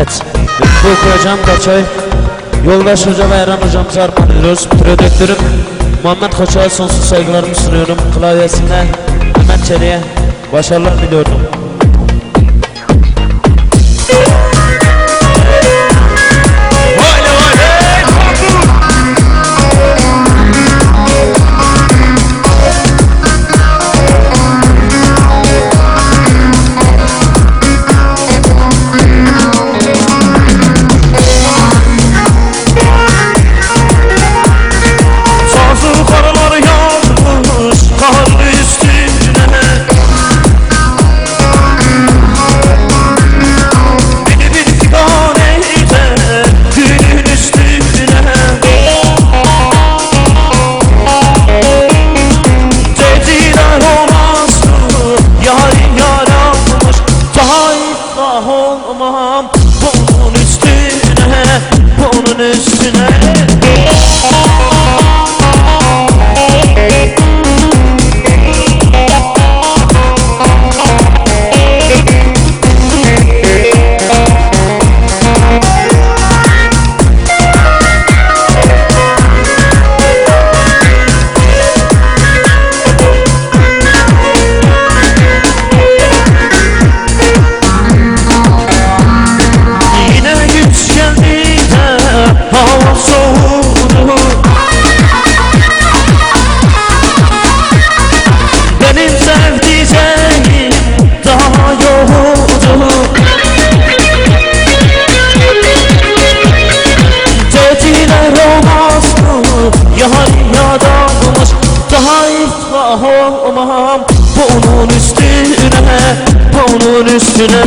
Evet, bu hocam Kaçay, Yoldaş Hoca ve Eren hocamızı armağanlıyoruz. Prodüktörüm Muhammed Koçak'a sonsuz saygılarımı sunuyorum. Klavyesinde Mehmet Çelik'e başarılar diliyorum. İflah olmam bunun üstüne Bunun üstüne